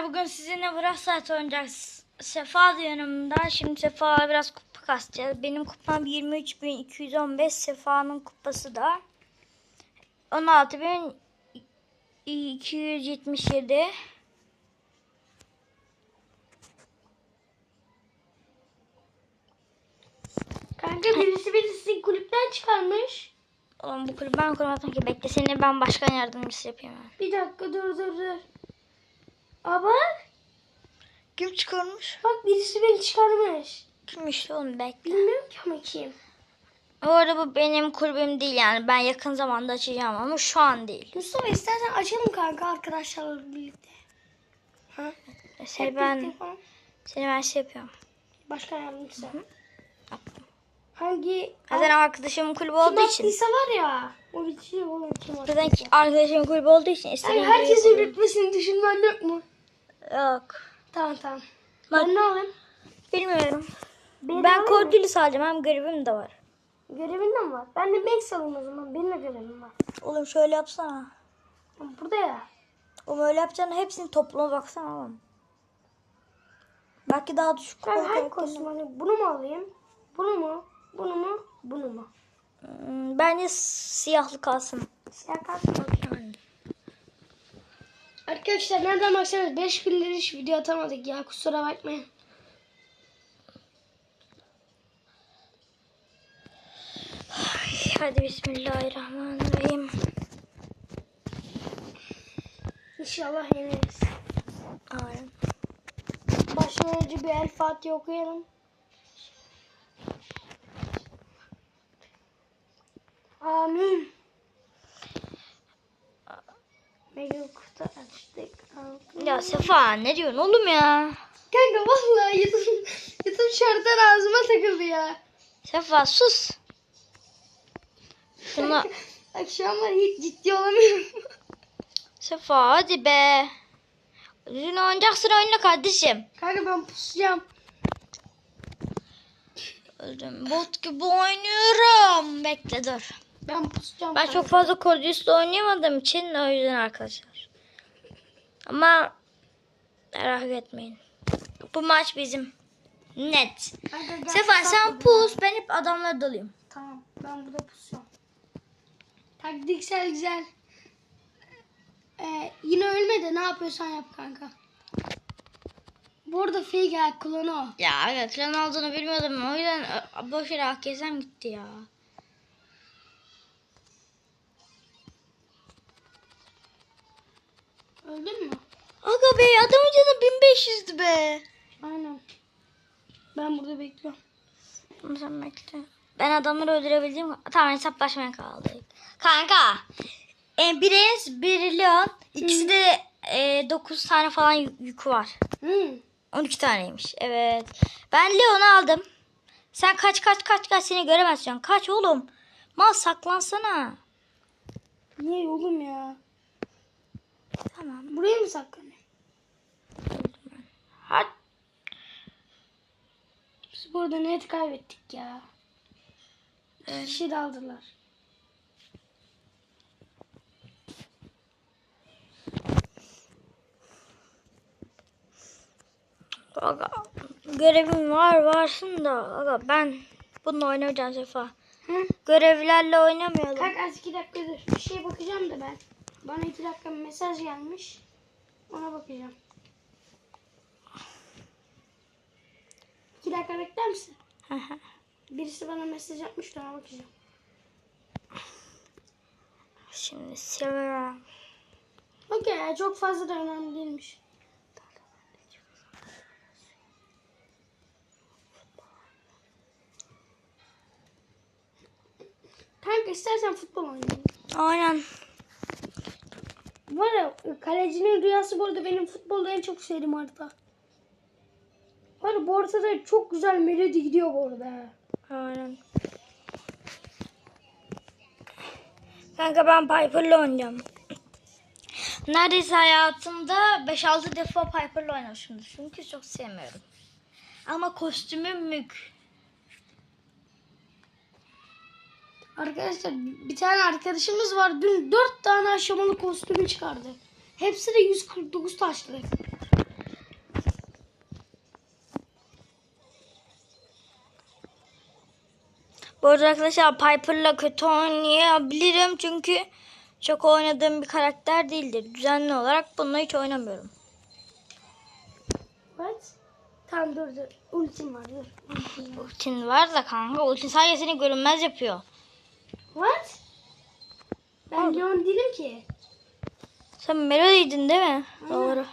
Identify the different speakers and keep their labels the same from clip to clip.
Speaker 1: Arkadaşlar bugün sizinle biraz saat oynayacağız. Sefa da yanımda. Şimdi Sefa biraz kupa kasacağız. Benim kupam 23.215. Sefa'nın kupası da 16.277.
Speaker 2: Kanka birisi sizin kulüpten çıkarmış.
Speaker 1: Oğlum bu kulübü ben kurmadım ki. Bekle seni ben başkan yardımcısı yapayım.
Speaker 2: Bir dakika dur dur dur. Bak.
Speaker 1: Kim çıkarmış?
Speaker 2: Bak birisi beni çıkarmış.
Speaker 1: Kim işte oğlum bekle.
Speaker 2: Bilmiyorum ki ama kim.
Speaker 1: Bu arada bu benim kulübüm değil yani. Ben yakın zamanda açacağım ama şu an değil.
Speaker 2: Mustafa istersen açalım kanka arkadaşlarla birlikte. Ha?
Speaker 1: Seni
Speaker 2: Hep
Speaker 1: ben,
Speaker 2: falan.
Speaker 1: seni ben şey yapıyorum.
Speaker 2: Başkan yardımcısı. Hangi
Speaker 1: Zaten arkadaşımın kulübü
Speaker 2: kim
Speaker 1: olduğu için.
Speaker 2: attıysa var ya. O bitiyor oğlum kim
Speaker 1: Zaten arkadaşımın kulübü olduğu için
Speaker 2: Yani
Speaker 1: istediğim
Speaker 2: herkesin
Speaker 1: gibi
Speaker 2: rütbesini düşünmen yok mu?
Speaker 1: Yok.
Speaker 2: Tamam tamam.
Speaker 1: Bak-
Speaker 2: Ben ne alayım?
Speaker 1: Bilmiyorum.
Speaker 2: Beni
Speaker 1: ben? Cordülüs alacağım. Hem görevim de var.
Speaker 2: Görevin de mi var? Ben de Max alayım o zaman. Benim de görevim var.
Speaker 1: Oğlum şöyle yapsana.
Speaker 2: Burada ya.
Speaker 1: Oğlum öyle yapacağına hepsini topluma baksana oğlum. Belki daha düşük
Speaker 2: Ben hangi kostüm alayım? Bunu mu alayım? Bunu mu? Bunu mu? Bunu mu?
Speaker 1: Hmm, Bence siyahlı kalsın.
Speaker 2: Siyah mı? Arkadaşlar nereden baksanız 5 gündür hiç video atamadık ya kusura bakmayın.
Speaker 1: Hadi bismillahirrahmanirrahim.
Speaker 2: İnşallah yeneriz.
Speaker 1: Aynen.
Speaker 2: Baştan önce bir El Fatiha okuyalım. Amin. Meluk'ta açtık. aldık.
Speaker 1: Ya Sefa ne diyorsun oğlum ya?
Speaker 2: Kanka vallahi YouTube, YouTube şartlar ağzıma takıldı ya.
Speaker 1: Sefa sus. Şuna
Speaker 2: Akşam var hiç ciddi olamıyorum.
Speaker 1: Sefa hadi be. Dün oynayacaksın oyna kardeşim.
Speaker 2: Kanka ben pusacağım.
Speaker 1: Öldüm. Bot gibi oynuyorum. Bekle dur.
Speaker 2: Ben pusacağım.
Speaker 1: Ben çok fazla Cordis'te oynayamadığım için o yüzden arkadaşlar. Ama merak etmeyin. Bu maç bizim. Net.
Speaker 2: Şu
Speaker 1: sen pus ben hep adamlara dalayım.
Speaker 2: Tamam ben burada pusacağım. Taktiksel güzel. Ee, yine ölme de ne yapıyorsan yap kanka. Bu arada fake kullanı o.
Speaker 1: Ya aga klan aldığını bilmiyordum. O yüzden ö, boş yere AKS'm gitti ya.
Speaker 2: Öldün mü?
Speaker 1: Aga be adamın canı 1500'dü be.
Speaker 2: Aynen. Ben burada bekliyorum.
Speaker 1: Sen bekle. Ben adamları öldürebildim. Tamam hesaplaşmaya kaldık. Kanka. E, bir Enes, bir Leon. İkisi de e, 9 tane falan yü- yükü var.
Speaker 2: Hı.
Speaker 1: 12 taneymiş. Evet. Ben Leon'u aldım. Sen kaç kaç kaç kaç seni göremezsin. Kaç oğlum. Mal saklansana.
Speaker 2: Niye oğlum ya?
Speaker 1: Tamam.
Speaker 2: Buraya mı saklanıyor?
Speaker 1: Hadi.
Speaker 2: Biz burada net kaybettik ya.
Speaker 1: Evet.
Speaker 2: kişi de aldılar.
Speaker 1: Aga, görevim var varsın da. Aga ben bununla oynayacağım sefa.
Speaker 2: Hı?
Speaker 1: Görevlerle oynamayalım.
Speaker 2: Kanka az iki dakika dur. Bir şeye bakacağım da ben. Bana iki dakika mesaj gelmiş. Ona bakacağım. İki dakika bekler misin? Birisi bana mesaj atmış ona bakacağım.
Speaker 1: Şimdi Silver.
Speaker 2: Okey çok fazla da önemli değilmiş. Kanka istersen futbol oynayalım.
Speaker 1: Aynen.
Speaker 2: Var ya kalecinin rüyası bu arada benim futbolda en çok sevdiğim harita. Var ya bu haritada çok güzel melodi gidiyor bu arada. ha.
Speaker 1: Aynen. Kanka ben Piper'la oynayacağım. Neredeyse hayatımda 5-6 defa Piper'la oynamışımdır. Çünkü çok sevmiyorum. Ama kostümüm mük.
Speaker 2: Arkadaşlar bir tane arkadaşımız var. Dün 4 tane aşamalı kostümü çıkardı. Hepsi de 149 taşlı.
Speaker 1: Bu arkadaşlar Piper'la kötü oynayabilirim. Çünkü çok oynadığım bir karakter değildir. Düzenli olarak bununla hiç oynamıyorum.
Speaker 2: What? Tamam dur dur. Ultim var dur. Ultim var
Speaker 1: da kanka ulti sayesinde görünmez yapıyor.
Speaker 2: What? Ben Leon değilim ki.
Speaker 1: Sen Melody'ydin değil mi? Doğru.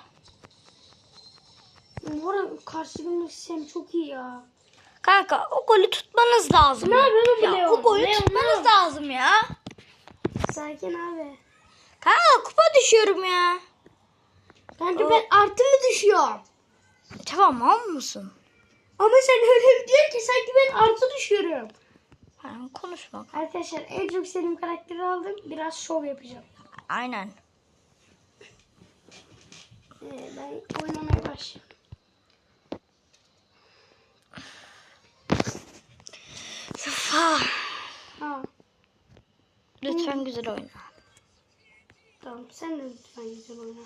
Speaker 2: Bu arada karşılığındaki Sam çok iyi ya.
Speaker 1: Kanka o golü tutmanız lazım.
Speaker 2: Ne yapıyorsun
Speaker 1: ya,
Speaker 2: Leon?
Speaker 1: o golü
Speaker 2: Leon,
Speaker 1: tutmanız
Speaker 2: Leon.
Speaker 1: lazım ya.
Speaker 2: Sakin abi.
Speaker 1: Kanka kupa düşüyorum ya.
Speaker 2: Kanka ben artı mı düşüyorum?
Speaker 1: Tamam mal mısın?
Speaker 2: Ama sen öyle diyor ki sanki ben artı düşüyorum.
Speaker 1: Yani konuşma.
Speaker 2: Arkadaşlar en çok sevdiğim karakteri aldım. Biraz şov yapacağım.
Speaker 1: Aynen.
Speaker 2: Ee, ben oynamaya başlıyorum.
Speaker 1: Safa.
Speaker 2: Ha,
Speaker 1: Lütfen güzel oyna.
Speaker 2: tamam sen de lütfen güzel oyna.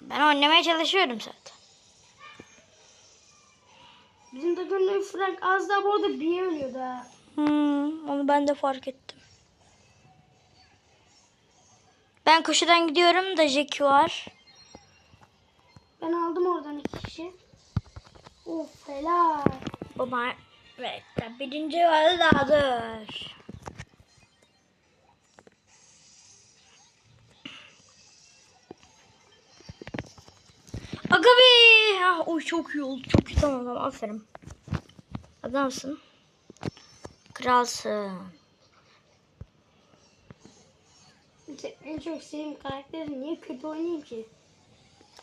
Speaker 1: Ben oynamaya çalışıyorum zaten.
Speaker 2: Bizim takımda Frank az daha bu arada bir ölüyordu ha.
Speaker 1: Hmm, onu ben de fark ettim. Ben koşudan gidiyorum da Jackie var.
Speaker 2: Ben aldım oradan iki kişi. Of helal.
Speaker 1: Baba evet birinci vardı daha dur. Aga be. Ha, oy çok iyi oldu. Çok iyi tamam tamam aferin. Adamsın. Kralsın.
Speaker 2: En çok sevdiğim karakteri niye kötü oynayayım ki?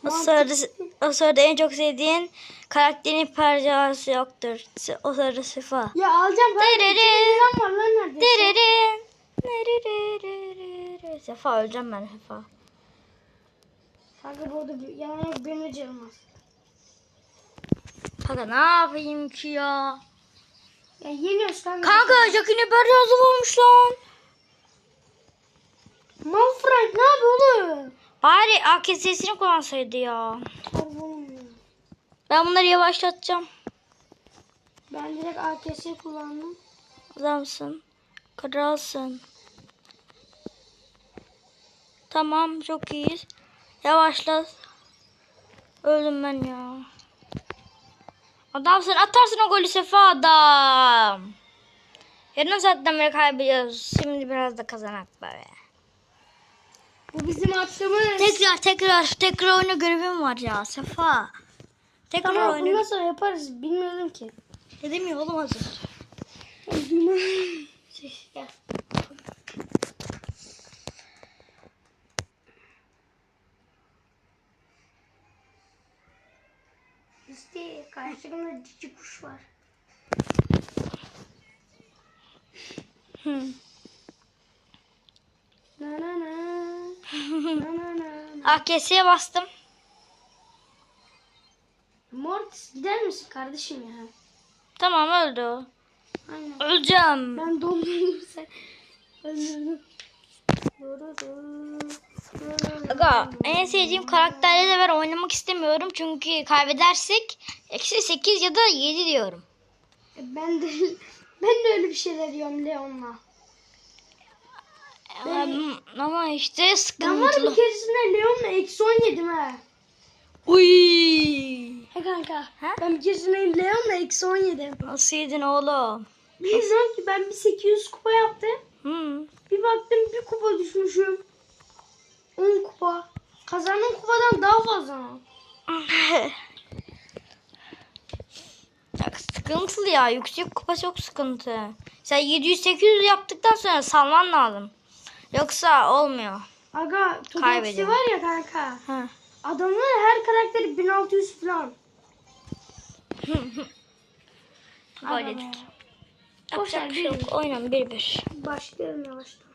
Speaker 1: O sırada, o sırada en çok sevdiğin karakterin parçası yoktur. O sırada sefa.
Speaker 2: Ya alacağım liram var lan neredeyse.
Speaker 1: Dırırırırırı. Sefa öleceğim ben Sefa.
Speaker 2: Kanka bu arada yok benim canım.
Speaker 1: Kanka ne yapayım ki ya?
Speaker 2: Ya yeniyoruz kanka.
Speaker 1: Kanka Jackie'nin parçası olmuş lan.
Speaker 2: Mal Frank ne yapıyor oğlum?
Speaker 1: Bari AKS'sini kullansaydı ya. Ben bunları yavaşlatacağım.
Speaker 2: Ben direkt AKS kullandım.
Speaker 1: Adamsın. Kralsın. Tamam çok iyiyiz. Yavaşlat. Öldüm ben ya. Adamsın atarsın o golü Sefa adam. Yarın saatten beri kaybediyoruz. Şimdi biraz da kazanak be.
Speaker 2: Bu bizim attığımız.
Speaker 1: Tekrar tekrar tekrar oyna görevim var ya Sefa. Tekrar
Speaker 2: Tamam
Speaker 1: oyna.
Speaker 2: bundan sonra yaparız. Bilmiyordum ki.
Speaker 1: Ne demiyor oğlum hazır.
Speaker 2: Şey, Gel. İşte karşımda cici kuş var. Na na na. na na na.
Speaker 1: AKS'ye bastım.
Speaker 2: Mortis gider misin kardeşim ya?
Speaker 1: Tamam öldü o.
Speaker 2: Aynen.
Speaker 1: Öleceğim.
Speaker 2: Ben dondurdum sen. Öldürdüm.
Speaker 1: Aga en sevdiğim karakterle de ben oynamak istemiyorum çünkü kaybedersek eksi 8 ya da 7 diyorum.
Speaker 2: Ben de ben de öyle bir şeyler diyorum Leon'la.
Speaker 1: Ama, ama işte
Speaker 2: Ben var
Speaker 1: sıkıntılı.
Speaker 2: bir keresinde Leon'la eksi 10 yedim ha.
Speaker 1: Uy.
Speaker 2: He kanka.
Speaker 1: Ha?
Speaker 2: Ben bir keresinde Leon'la eksi 10 yedim.
Speaker 1: Nasıl yedin oğlum?
Speaker 2: Bir zaman ki ben bir 800 kupa yaptım.
Speaker 1: Hı.
Speaker 2: Bir baktım bir kupa düşmüşüm. 10 kupa. Kazandığım kupadan daha fazla.
Speaker 1: Ya sıkıntılı ya. Yüksek kupa çok sıkıntı. Sen 700-800 yaptıktan sonra salman lazım. Yoksa olmuyor.
Speaker 2: Aga
Speaker 1: Kaybediyorum.
Speaker 2: var ya kanka.
Speaker 1: Ha.
Speaker 2: Adamın her karakteri 1600 falan.
Speaker 1: Gol yedik. Yapacak bir şey yok.
Speaker 2: bir-
Speaker 1: Oynan 1-1.
Speaker 2: Başlıyorum yavaştan.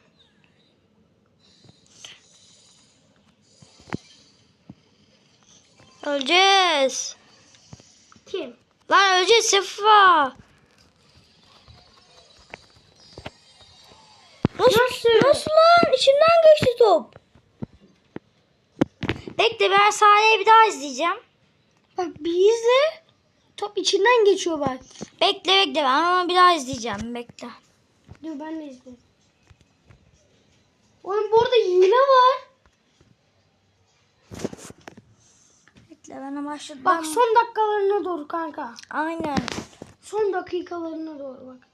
Speaker 1: Öleceğiz.
Speaker 2: Kim?
Speaker 1: Lan öleceğiz Sefa. Nasıl?
Speaker 2: Nasıl?
Speaker 1: Nasıl lan? İçimden geçti top. Bekle ben sahneyi bir daha izleyeceğim.
Speaker 2: Bak bir izle. Top içinden geçiyor bak.
Speaker 1: Bekle bekle ben onu bir daha izleyeceğim. Bekle.
Speaker 2: Dur ben de izledim. Oğlum bu arada hile var.
Speaker 1: Bekle ben başladım.
Speaker 2: Bak son dakikalarına doğru kanka.
Speaker 1: Aynen.
Speaker 2: Son dakikalarına doğru bak.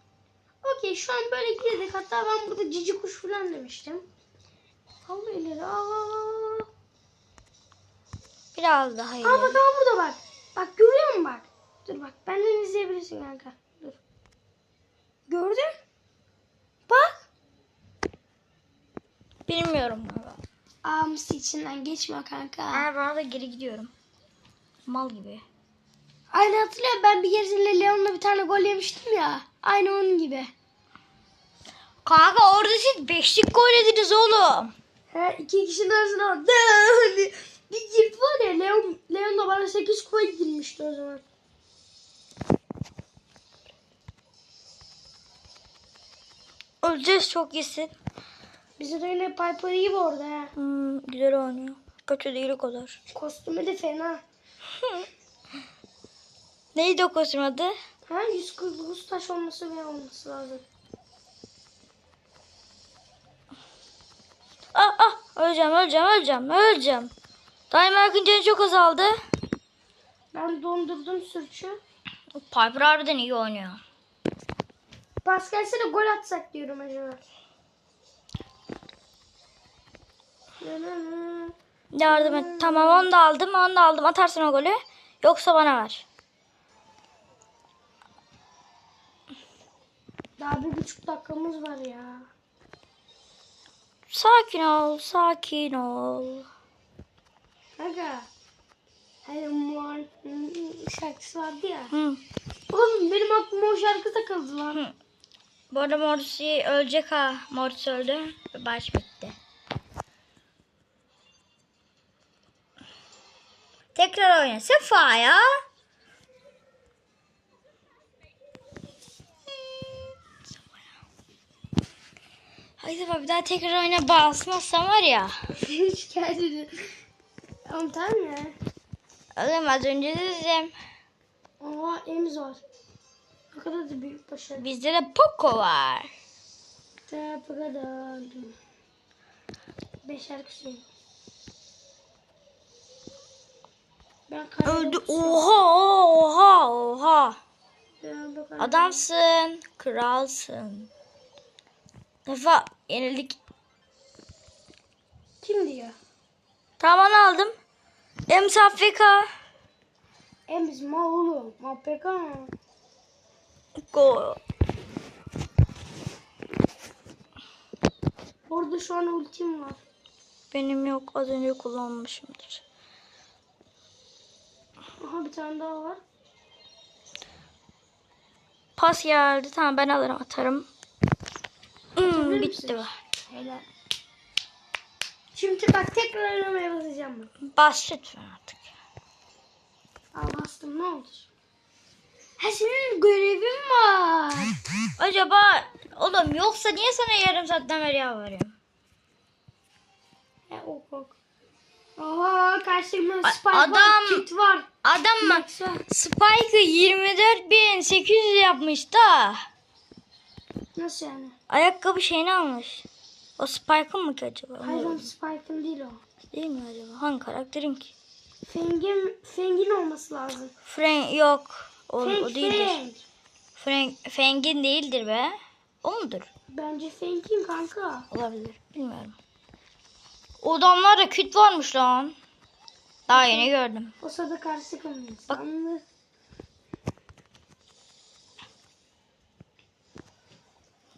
Speaker 2: Okey şu an böyle girdik. Hatta ben burada cici kuş falan demiştim. Allah ileri. Al al al.
Speaker 1: Biraz daha iyi.
Speaker 2: Aa bak aa burada bak. Bak görüyor musun bak. Dur bak benden izleyebilirsin kanka. Dur. Gördün? Bak.
Speaker 1: Bilmiyorum valla.
Speaker 2: Ağamız içinden geçme kanka.
Speaker 1: Aa, bana da geri gidiyorum. Mal gibi.
Speaker 2: Aynı hatırlıyor ben bir keresinde Leon'la bir tane gol yemiştim ya. Aynı onun gibi.
Speaker 1: Kanka orada siz beşlik gol ediniz oğlum.
Speaker 2: He iki kişinin arasında bir, gift var ya Leon, Leon da bana 8 gol girmişti o zaman.
Speaker 1: Öleceğiz çok iyisin.
Speaker 2: Bize de yine Piper iyi bu orada ha.
Speaker 1: Hmm, güzel oynuyor. Kötü değil o kadar.
Speaker 2: Kostümü de fena.
Speaker 1: Neydi o kostüm adı?
Speaker 2: Ha 149 taş olması ve olması lazım.
Speaker 1: Ah ah öleceğim öleceğim öleceğim öleceğim. Dynamite'ın canı çok azaldı.
Speaker 2: Ben dondurdum sürçü.
Speaker 1: Piper harbiden iyi oynuyor.
Speaker 2: Pas gelse de gol atsak diyorum acaba.
Speaker 1: Yardım et. Tamam onu da aldım onu da aldım. Atarsın o golü. Yoksa bana ver.
Speaker 2: Daha bir buçuk dakikamız var ya.
Speaker 1: Sakin ol sakin ol.
Speaker 2: Kanka. Hani Muan şarkısı vardı ya.
Speaker 1: Hı.
Speaker 2: Oğlum benim aklıma o şarkı takıldı lan.
Speaker 1: Hı. Bu arada Mortis'i ölecek ha. Mortis öldü. Ve Baş bitti. Tekrar oyna. Sefa ya. Haydi Sefa bir daha tekrar oyna basmazsan var ya.
Speaker 2: Şikayet ediyorum. Ama tamam ya.
Speaker 1: Oğlum az önce de dedim.
Speaker 2: Oha en zor. Ne kadar da büyük başarı.
Speaker 1: Bizde de Poco var.
Speaker 2: Tabi kadar. Beş şarkı Ben.
Speaker 1: Öldü. Oha oha oha. Adamsın. Kralsın. Sefa yenildik.
Speaker 2: Kim diyor?
Speaker 1: Tamam aldım. Emsafika.
Speaker 2: En biz mal oğlum. Mı?
Speaker 1: Go.
Speaker 2: Orada şu an ultim var.
Speaker 1: Benim yok. Az önce kullanmışımdır.
Speaker 2: Aha bir tane daha var.
Speaker 1: Pas geldi. Tamam ben alırım atarım. Hmm, bitti
Speaker 2: misin?
Speaker 1: bu.
Speaker 2: Helal. Şimdi bak tekrar aramaya basacağım ben.
Speaker 1: Bas lütfen artık.
Speaker 2: Al bastım ne oldu? Ha senin görevin var.
Speaker 1: Acaba oğlum yoksa niye sana yarım saatten beri yalvarıyorum?
Speaker 2: He ok ok. Oha karşımda Spike
Speaker 1: adam-
Speaker 2: var, Kit var.
Speaker 1: Adam bak. Spike'ı 24.800 yapmış da.
Speaker 2: Nasıl yani?
Speaker 1: Ayakkabı şeyini almış. O Spike'ın mı ki acaba?
Speaker 2: Hayır o Spike'ın değil o.
Speaker 1: Değil mi acaba? Hangi karakterin ki?
Speaker 2: Feng'in, Feng'in olması lazım.
Speaker 1: Frank yok. O,
Speaker 2: Feng,
Speaker 1: o değildir.
Speaker 2: Feng.
Speaker 1: Frank, Feng'in değildir be. O mudur?
Speaker 2: Bence Feng'in kanka.
Speaker 1: Olabilir. Bilmiyorum. O adamlarda küt varmış lan. Daha yeni gördüm.
Speaker 2: O sırada karşı insanı.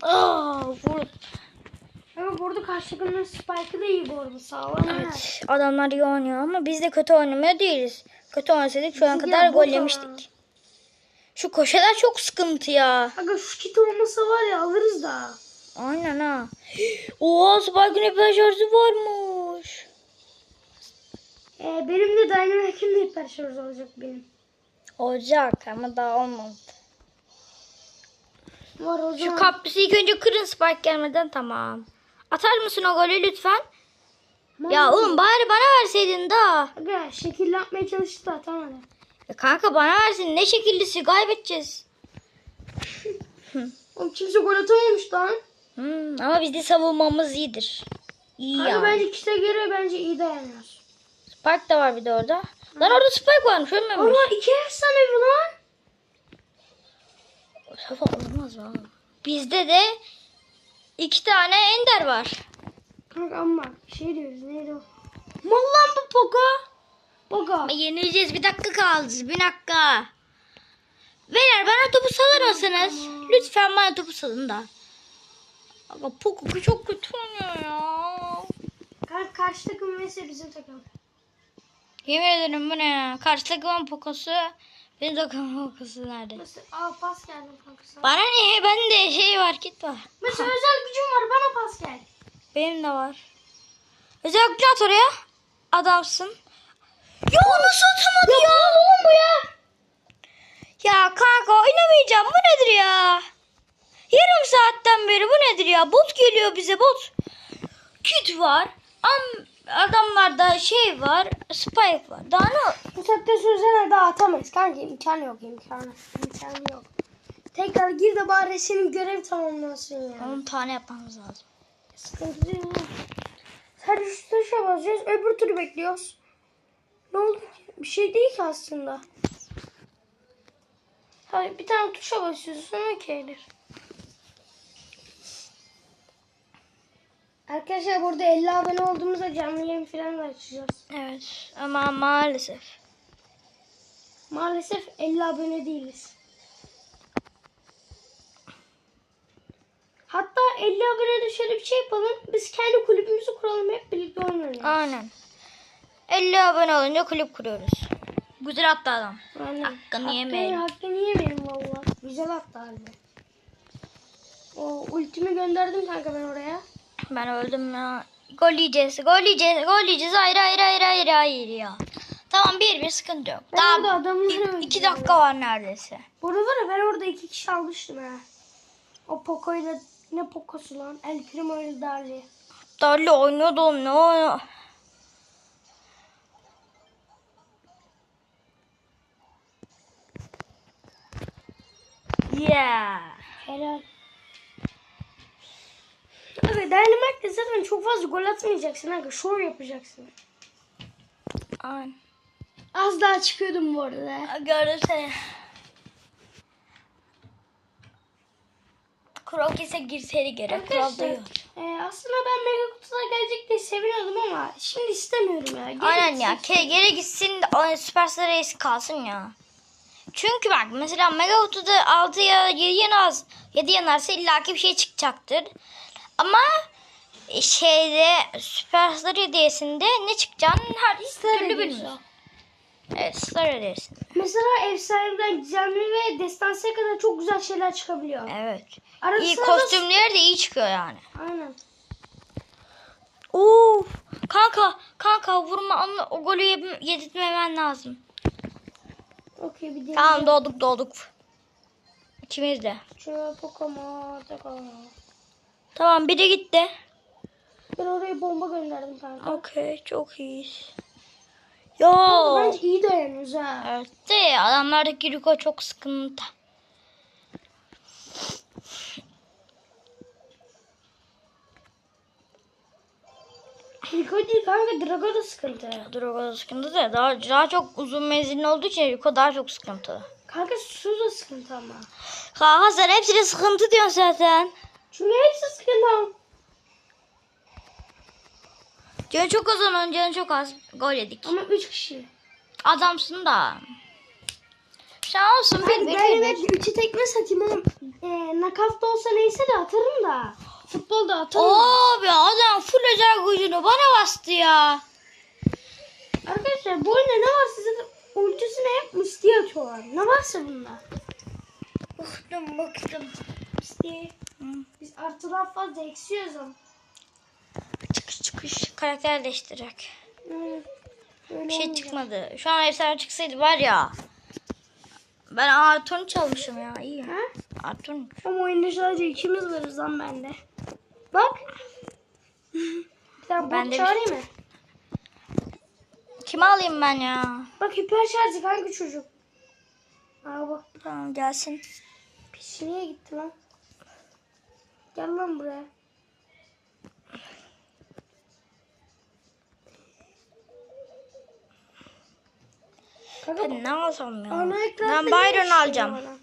Speaker 1: Aa, vur.
Speaker 2: Ama burada karşı takımın Spike'ı da iyi bu arada. Sağlam.
Speaker 1: Evet, adamlar iyi oynuyor ama biz de kötü oynamıyor değiliz. Kötü oynasaydık şu an kadar gol yemiştik. Şu koşalar çok sıkıntı ya.
Speaker 2: Aga şu kit olmasa var ya alırız da.
Speaker 1: Aynen ha. Oha Spike'ın hiper şarjı varmış.
Speaker 2: Ee, benim de Dynamic'in de hiper şarj olacak benim.
Speaker 1: Olacak ama daha olmadı.
Speaker 2: Var o
Speaker 1: Şu kaprisi ilk önce kırın Spike gelmeden tamam. Atar mısın o golü lütfen? Ya oğlum bari bana verseydin daha.
Speaker 2: Aga şekil yapmaya çalıştı da atamadı.
Speaker 1: Ya kanka bana versin ne şekillisi kaybedeceğiz.
Speaker 2: Oğlum kimse gol atamamış lan.
Speaker 1: Hmm, ama bizde savunmamız iyidir. İyi
Speaker 2: Kanka
Speaker 1: yani.
Speaker 2: bence ikisine göre bence iyi dayanıyoruz.
Speaker 1: Spike de var bir de orada. Lan orada Spike varmış ölmemiş.
Speaker 2: Ama iki efsanevi lan.
Speaker 1: Safa olmaz oğlum. Bizde de iki tane Ender var.
Speaker 2: Kanka ama şey diyoruz neydi o? Mal lan bu Poco. Poco.
Speaker 1: Ama yenileceğiz bir dakika kaldı. Bir dakika. Beyler bana topu salır mısınız? Lütfen bana topu salın da. Ama Poco çok kötü oynuyor ya.
Speaker 2: Kanka karşı takım vs bizim takım.
Speaker 1: Yemin ederim bu ne ya? Karşı takımın Poco'su benim takımın Poco'su nerede?
Speaker 2: Mesela aa pas geldi sana.
Speaker 1: Bana ne? Bende şey var kit var.
Speaker 2: Mesela özel gücüm var bana pas gel.
Speaker 1: Benim de var. Özel gücü at oraya. Adamsın. Ya nasıl atamadı ya? Oğlum bu ya. Ya kanka oynamayacağım. Bu nedir ya? Yarım saatten beri bu nedir ya? Bot geliyor bize bot. Kit var. Am adamlarda şey var. Spike var. Daha ne?
Speaker 2: Bu saatte sözler daha atamayız kanka imkanı yok imkanı. İmkanı yok. Tekrar gir de bari senin görev tamamlansın ya.
Speaker 1: 10 tane yapmamız lazım.
Speaker 2: Sıkıntı değil. Sadece şu tuşa basacağız öbür turu bekliyoruz. Ne oldu ki? Bir şey değil ki aslında. Hayır bir tane tuşa basıyorsun okeydir. Arkadaşlar burada 50 abone olduğumuzda canlı yayın falan da açacağız.
Speaker 1: Evet ama maalesef.
Speaker 2: Maalesef 50 abone değiliz. Hatta 50 abonede şöyle bir şey yapalım. Biz kendi kulübümüzü kuralım hep birlikte oynayalım.
Speaker 1: Aynen. 50 abone olunca kulüp kuruyoruz. Güzel hatta adam.
Speaker 2: Aynen.
Speaker 1: Hakkını yemeyelim.
Speaker 2: Hakkını yemeyelim valla. Güzel attı halde. O ultimi gönderdim kanka ben oraya.
Speaker 1: Ben öldüm ya. Gol yiyeceğiz, gol yiyeceğiz, gol yiyeceğiz. Hayır, hayır, hayır, hayır, hayır ya. Tamam bir bir sıkıntı yok.
Speaker 2: Ben orada
Speaker 1: Daha iki
Speaker 2: öldürdüm.
Speaker 1: dakika var neredeyse.
Speaker 2: Burada var ya ben orada iki kişi almıştım ha. O Poco'yla ne Poco'su lan? El Primo ile Dali.
Speaker 1: Darli oynuyordu oğlum ne oynuyor? Yeah.
Speaker 2: Helal. Abi Dynamite de zaten çok fazla gol atmayacaksın kanka. Şov yapacaksın.
Speaker 1: Aynen.
Speaker 2: Az daha çıkıyordum bu arada.
Speaker 1: Gördüm seni. Kural kese girseydi gerek.
Speaker 2: Arkadaşlar
Speaker 1: yok.
Speaker 2: e, aslında ben mega kutular gelecek diye seviniyordum ama şimdi istemiyorum ya. Geri
Speaker 1: Aynen
Speaker 2: gitsin.
Speaker 1: ya. Ke geri gitsin de o Superstar Race kalsın ya. Çünkü bak mesela Mega Kutu'da 6 ya 7 yanaz 7 yanarsa illaki bir şey çıkacaktır. Ama şeyde Superstar hediyesinde ne çıkacağını her
Speaker 2: Star
Speaker 1: türlü
Speaker 2: hediyesi o.
Speaker 1: Evet Star hediyesinde.
Speaker 2: Mesela efsaneden gizemli ve destansiye kadar çok güzel şeyler çıkabiliyor.
Speaker 1: Evet.
Speaker 2: Arada
Speaker 1: İyi kostümleri de iyi çıkıyor yani.
Speaker 2: Aynen.
Speaker 1: Oo, kanka kanka vurma onu o golü ye- yedirtmemen lazım.
Speaker 2: Okey bir
Speaker 1: Tamam doğduk doğduk. İkimiz de.
Speaker 2: Şöyle Pokemon. Pokemon.
Speaker 1: Tamam biri gitti.
Speaker 2: Ben oraya bomba gönderdim kanka.
Speaker 1: Okey çok iyiyiz. Yo.
Speaker 2: Bence iyi dayanıyoruz ha.
Speaker 1: Evet de adamlardaki Rico çok sıkıntı.
Speaker 2: Rico değil kanka Drago da sıkıntı.
Speaker 1: Drogo da sıkıntı da daha, daha çok uzun menzilli olduğu için Rico daha çok sıkıntı.
Speaker 2: Kanka su da sıkıntı ama.
Speaker 1: Kanka sen hepsine sıkıntı diyorsun zaten.
Speaker 2: Çünkü hepsi sıkıntı.
Speaker 1: Canı çok az onun canı çok az. Gol yedik.
Speaker 2: Ama 3 kişi.
Speaker 1: Adamsın da. Sen olsun bir
Speaker 2: Ben
Speaker 1: bir
Speaker 2: ben evet 3'ü tekme satayım oğlum. E, nakafta olsa neyse de atarım da. Futbolda atarım. da.
Speaker 1: Abi adam full özel gücünü bana bastı ya.
Speaker 2: Arkadaşlar bu oyunda ne var size de ultisine hep mistiği atıyorlar. Ne varsa bunda.
Speaker 1: Bıktım bıktım.
Speaker 2: Mistiği. Biz artı daha fazla eksiyoruz ama.
Speaker 1: Çıkış çıkış karakter değiştirerek.
Speaker 2: Evet. Öyle
Speaker 1: Bir şey
Speaker 2: olmayacak.
Speaker 1: çıkmadı. Şu an efsane çıksaydı var ya. Ben Arton çalmışım ya. iyi.
Speaker 2: Ha?
Speaker 1: Arton.
Speaker 2: Ama oyunda sadece ikimiz varız lan bende. Bak. Bir tane
Speaker 1: Ben
Speaker 2: bot çağırayım mı?
Speaker 1: Kimi alayım ben ya?
Speaker 2: Bak hiper şarjı kanka çocuk. Aa bak
Speaker 1: Tamam gelsin.
Speaker 2: pis niye gitti lan? Gel lan buraya. Kanka,
Speaker 1: Ben ne alsam ya? Ben
Speaker 2: ne
Speaker 1: Byron alacağım.
Speaker 2: bana?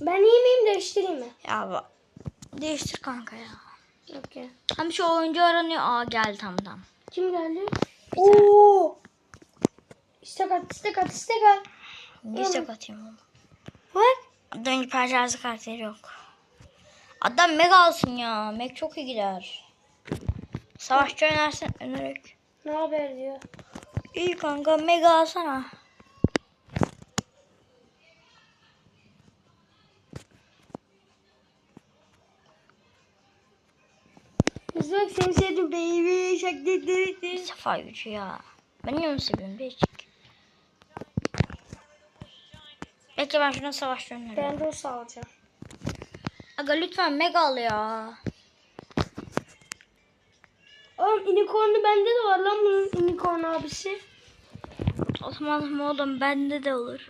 Speaker 2: Ben iyi miyim değiştireyim mi?
Speaker 1: Ya bak. Değiştir kanka ya.
Speaker 2: Okey.
Speaker 1: Hem şu oyuncu aranıyor. Aa geldi tam tam.
Speaker 2: Kim geldi? Oo. İstek at, istek at, istek at.
Speaker 1: Bir tek atayım onu.
Speaker 2: Bak.
Speaker 1: Adamın perşarjı kartları yok. Adam Meg alsın ya. Meg çok iyi gider. Savaşçı oynarsan önerek.
Speaker 2: Ne haber diyor.
Speaker 1: İyi kanka Meg alsana.
Speaker 2: Bak seni sevdim baby. Şaklıkları.
Speaker 1: Sefa gücü ya. Ben niye onu seviyorum değişik. Bekle ben şuna savaşçı öneriyorum.
Speaker 2: Ben de o sağlayacağım.
Speaker 1: Aga lütfen Meg al ya.
Speaker 2: Oğlum unicorn'u bende de var lan bunun unicorn abisi.
Speaker 1: O zaman oğlum bende de olur.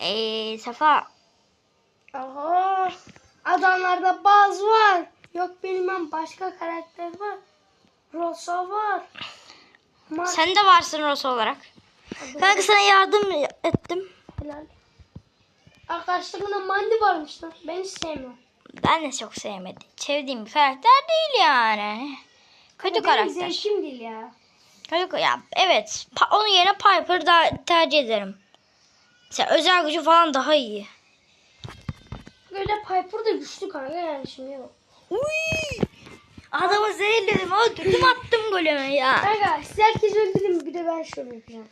Speaker 1: Eee Sefa.
Speaker 2: Aha. Adamlarda baz var. Yok bilmem başka karakter var. Rosa var. Ma
Speaker 1: Sen de varsın Rosa olarak. Kanka sana yardım ettim.
Speaker 2: Helal. Arkadaşlarımda Mandi varmış lan. Ben hiç sevmiyorum.
Speaker 1: Ben de çok sevmedim. Sevdiğim bir karakter değil yani. Kötü
Speaker 2: Benim
Speaker 1: karakter.
Speaker 2: zevkim değil ya.
Speaker 1: Kötü ya evet. Pa- onun yerine Piper daha tercih ederim. Mesela özel gücü falan daha iyi.
Speaker 2: Böyle Piper da güçlü kanka yani şimdi yok.
Speaker 1: Uy! Adamı zehirledim. Öldürdüm attım golümü ya.
Speaker 2: Kanka siz herkes öldürün bir de ben şöyle yapacağım.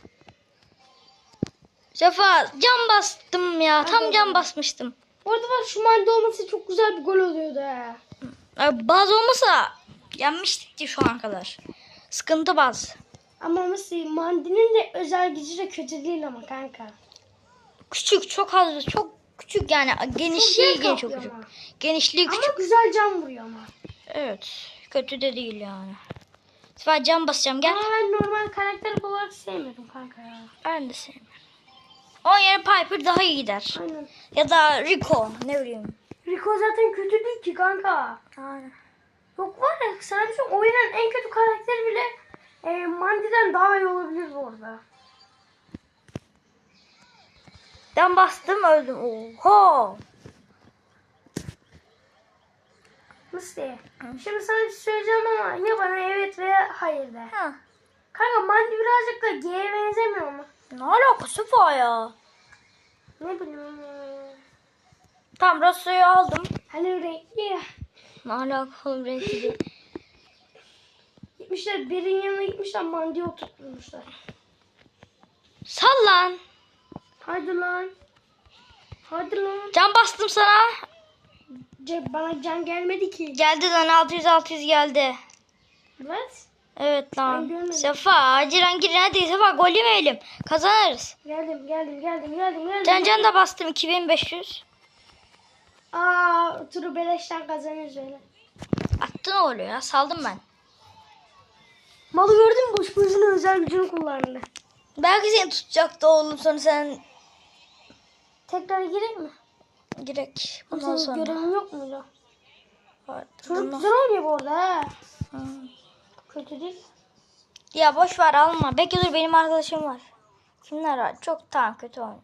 Speaker 1: Sefa can bastım ya. Tam can basmıştım.
Speaker 2: Orada var şu Mandi olması çok güzel bir gol oluyordu ha.
Speaker 1: Baz olmasa yenmiştik ki şu an kadar. Sıkıntı baz.
Speaker 2: Ama nasıl Mandi'nin de özel gücü de kötü değil ama kanka.
Speaker 1: Küçük çok az çok küçük yani genişliği
Speaker 2: Çok
Speaker 1: çok, küçük.
Speaker 2: ama.
Speaker 1: Genişliği küçük.
Speaker 2: Ama güzel can vuruyor ama.
Speaker 1: Evet. Kötü de değil yani. Sefa can basacağım gel.
Speaker 2: Ama ben normal karakter olarak sevmiyorum kanka ya.
Speaker 1: Ben de sevmiyorum. Onun yerine Piper daha iyi gider.
Speaker 2: Aynen.
Speaker 1: Ya da Rico ne bileyim.
Speaker 2: Rico zaten kötü değil ki kanka.
Speaker 1: Aynen.
Speaker 2: Yok var ya şey oyunun en kötü karakteri bile e, Mandi'den daha iyi olabilir bu arada.
Speaker 1: Ben bastım öldüm. Oho.
Speaker 2: Nasıl diye? Şimdi sana bir şey söyleyeceğim ama ya bana evet veya hayır de.
Speaker 1: Ha.
Speaker 2: Kanka Mandi birazcık da G'ye benzemiyor mu?
Speaker 1: Ne alakası var ya?
Speaker 2: Ne bileyim.
Speaker 1: Tamam Rossa'yı aldım.
Speaker 2: Hani renkli.
Speaker 1: Ne alakalı renkli.
Speaker 2: Gitmişler birinin yanına gitmişler Mandi'yi oturtmuşlar.
Speaker 1: Sal lan.
Speaker 2: Hadi lan. Hadi lan.
Speaker 1: Can bastım sana.
Speaker 2: Ce- bana can gelmedi ki.
Speaker 1: Geldi lan 600 600 geldi.
Speaker 2: Evet.
Speaker 1: Evet lan. Sefa acilen girin hadi Sefa gol yemeyelim. Kazanırız.
Speaker 2: Geldim geldim geldim geldim geldim.
Speaker 1: Can can da bastım 2500.
Speaker 2: Aa turu beleşten kazanırız öyle.
Speaker 1: Attın oluyor ya saldım ben.
Speaker 2: Malı gördün mü? Boş boşuna özel gücünü kullandı.
Speaker 1: Belki seni tutacaktı oğlum sonra sen
Speaker 2: Tekrar gireyim mi?
Speaker 1: girek. Bundan sonra.
Speaker 2: görevin yok muydu? Çocuk güzel oynuyor bu arada ha.
Speaker 1: Hı.
Speaker 2: Kötü değil.
Speaker 1: Ya boş ver alma. Belki dur benim arkadaşım var. Kimler var? Çok tamam kötü oynuyor.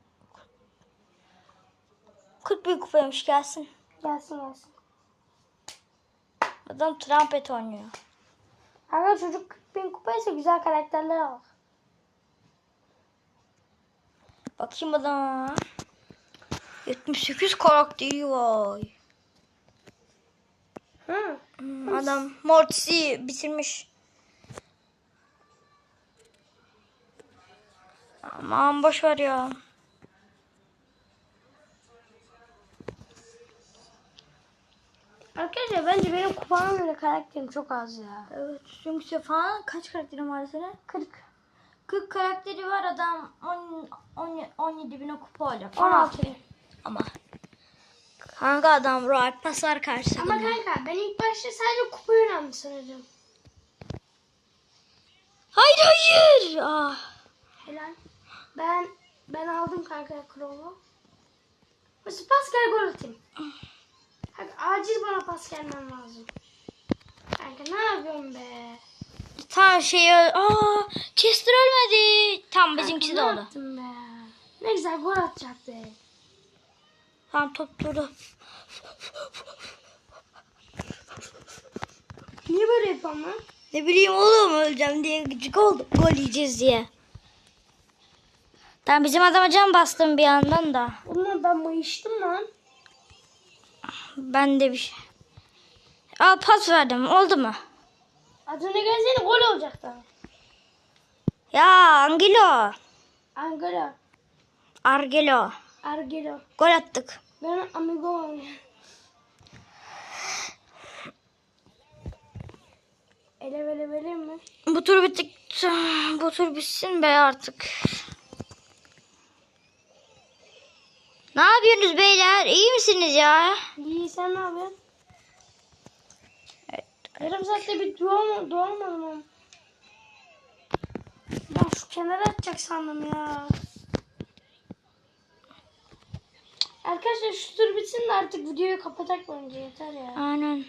Speaker 1: 40 büyük kupaymış gelsin.
Speaker 2: Gelsin gelsin.
Speaker 1: Adam trompet oynuyor.
Speaker 2: Kanka çocuk 40 bin kupaysa güzel karakterler al.
Speaker 1: Bakayım adama. 78 karakteri var.
Speaker 2: Hı.
Speaker 1: Hmm, adam Mortis'i bitirmiş. Aman boş ver ya.
Speaker 2: Arkadaşlar bence benim kupamın göre karakterim çok az ya.
Speaker 1: Evet çünkü Sefa'nın kaç karakterin var senin? 40. 40 karakteri var adam 10, 10, 17 bine kupa olacak.
Speaker 2: 16.
Speaker 1: Ama kanka adam Roy pasar karşı.
Speaker 2: Ama kanka ben ilk başta sadece kupa önemli sanıyordum.
Speaker 1: Hayır hayır. Ah.
Speaker 2: Helal. Ben Ben aldım kanka Crow'u. Mesela pas gel gol atayım. Kanka acil bana pas gelmen lazım. Kanka ne yapıyorsun be?
Speaker 1: Tamam şey Aa, Chester ölmedi. Tamam bizimkisi de oldu.
Speaker 2: Be? Ne güzel gol atacaktı.
Speaker 1: Tamam top durdu.
Speaker 2: Niye böyle lan?
Speaker 1: Ne bileyim oğlum öleceğim diye gıcık oldu. Gol yiyeceğiz diye. Tamam bizim adama can bastım bir yandan da.
Speaker 2: Oğlum ben mayıştım lan.
Speaker 1: Ben de bir şey. Al pas verdim. Oldu mu?
Speaker 2: Az önce gelseydi gol olacaktı.
Speaker 1: Ya Angelo.
Speaker 2: Angela.
Speaker 1: Argelo.
Speaker 2: Argelo.
Speaker 1: Gol attık.
Speaker 2: Ben amigo. Ele ele ele mi?
Speaker 1: Bu tur bittik. Bu tur bitsin be artık. Ne yapıyorsunuz beyler? İyi misiniz ya?
Speaker 2: İyi sen ne yapıyorsun? Yarım saatte bir doğam doğamadım ama. Ben şu kenara atacak sandım ya. Arkadaşlar şu tur bitsin de artık videoyu kapatak bence yeter ya.
Speaker 1: Aynen.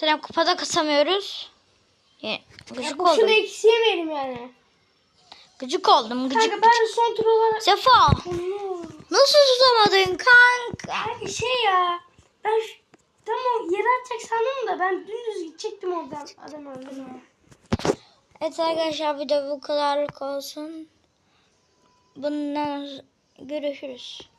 Speaker 1: Selam kupada kasamıyoruz. Ya,
Speaker 2: ya
Speaker 1: gıcık
Speaker 2: boşuna
Speaker 1: oldum.
Speaker 2: eksi yemeyelim yani.
Speaker 1: Gıcık oldum. Gıcık.
Speaker 2: Kanka ben son tur olarak...
Speaker 1: Sefa.
Speaker 2: Allah.
Speaker 1: Nasıl tutamadın kanka?
Speaker 2: Kanka şey ya. Ben tam o yere atacak sandım da ben dümdüz gidecektim oradan. Adam öldürmeye.
Speaker 1: Evet arkadaşlar video bu kadarlık olsun. Bundan görüşürüz.